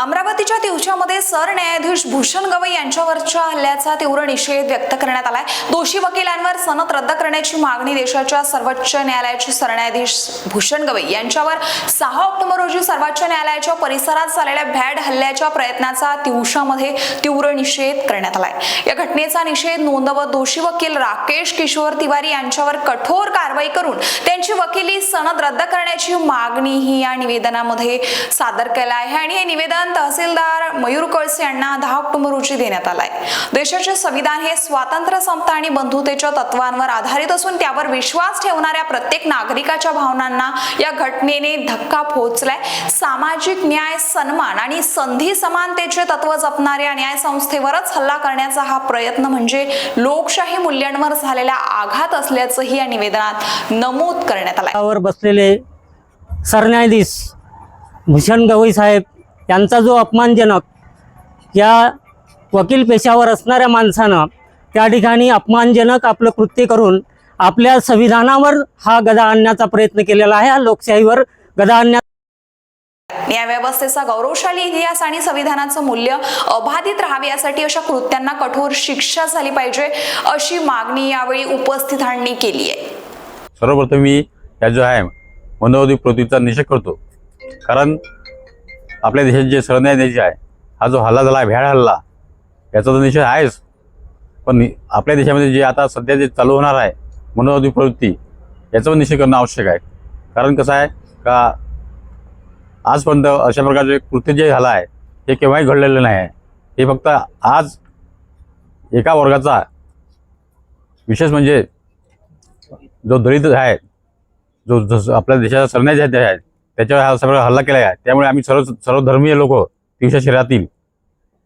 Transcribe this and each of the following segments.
अमरावतीच्या दिवशामध्ये सरन्यायाधीश भूषण गवई यांच्यावरच्या हल्ल्याचा तीव्र निषेध व्यक्त करण्यात आलाय. दोषी वकिलांवर सनद रद्द करण्याची मागणी देशाच्या सर्वोच्च न्यायालयाचे सरन्यायाधीश भूषण गवई यांच्यावर सहा ऑक्टोबर रोजी सर्वोच्च न्यायालयाच्या परिसरात झालेल्या भॅड हल्ल्याच्या प्रयत्नाचा तिवशामध्ये तीव्र निषेध करण्यात आलाय. या घटनेचा निषेध नोंदवत दोषी वकील राकेश किशोर तिवारी यांच्यावर कठोर कारवाई करून त्यांची वकिली सनद रद्द करण्याची मागणीही या निवेदनामध्ये सादर केला आहे आणि हे निवेदन तहसीलदार मयूर कळसे यांना दहा ऑक्टोबर रोजी देण्यात आलाय. देशाचे संविधान हे स्वातंत्र्य समता आणि बंधुतेच्या तत्वांवर आधारित असून त्यावर विश्वास ठेवणाऱ्या प्रत्येक नागरिकाच्या भावनांना या घटनेने धक्का पोहोचलाय. सामाजिक न्याय सन्मान आणि संधी समानतेचे तत्व जपणाऱ्या न्याय संस्थेवरच हल्ला करण्याचा हा प्रयत्न म्हणजे लोकशाही मूल्यांवर झालेला आघात असल्याचंही या निवेदनात नमूद करण्यात आलं बसलेले सरन्यायाधीश भूषण गवई साहेब यांचा जो अपमानजनक या वकील पेशावर असणाऱ्या माणसानं त्या ठिकाणी अपमानजनक आपलं कृत्य करून आपल्या संविधानावर हा गदा आणण्याचा प्रयत्न केलेला आहे. हा लोकशाहीवर गदा आणण्या न्यायव्यवस्थेचा गौरवशाली इतिहास आणि संविधानाचं मूल्य अबाधित राहावे यासाठी अशा कृत्यांना कठोर शिक्षा झाली पाहिजे अशी मागणी यावेळी उपस्थितांनी केली आहे. सर्वप्रथम मी या जो आहे मनोवादी प्रवृत्तीचा निषेध करतो. कारण आपल्या देशात जे सरन्यायाधीश आहे हा जो हल्ला झाला आहे भ्याड हल्ला याचा तर निषेध आहेच. पण आपल्या देशामध्ये जे आता सध्या जे चालू होणार आहे मनोवादी प्रवृत्ती याचा पण निषेध करणं आवश्यक आहे. कारण कसं आहे का आजपर्यंत अशा प्रकारचे कृत्य जे झालं आहे हे केव्हाही घडलेलं नाही आहे. हे फक्त आज एका वर्गाचा विशेष म्हणजे जो दलित आहे जो जस आपल्या देशाचा सरन्यायाधीश आहे त्याच्यावर हा सगळा हल्ला केला आहे त्यामुळे आम्ही सर्व सर्व धर्मीय लोक दिवसा शहरातील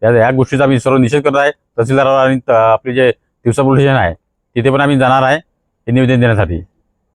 या या गोष्टीचा आम्ही सर्व निषेध करत आहे. तहसीलदारावर आणि आपले जे दिवसा पोलीस स्टेशन आहे तिथे पण आम्ही जाणार आहे हे निवेदन देण्यासाठी.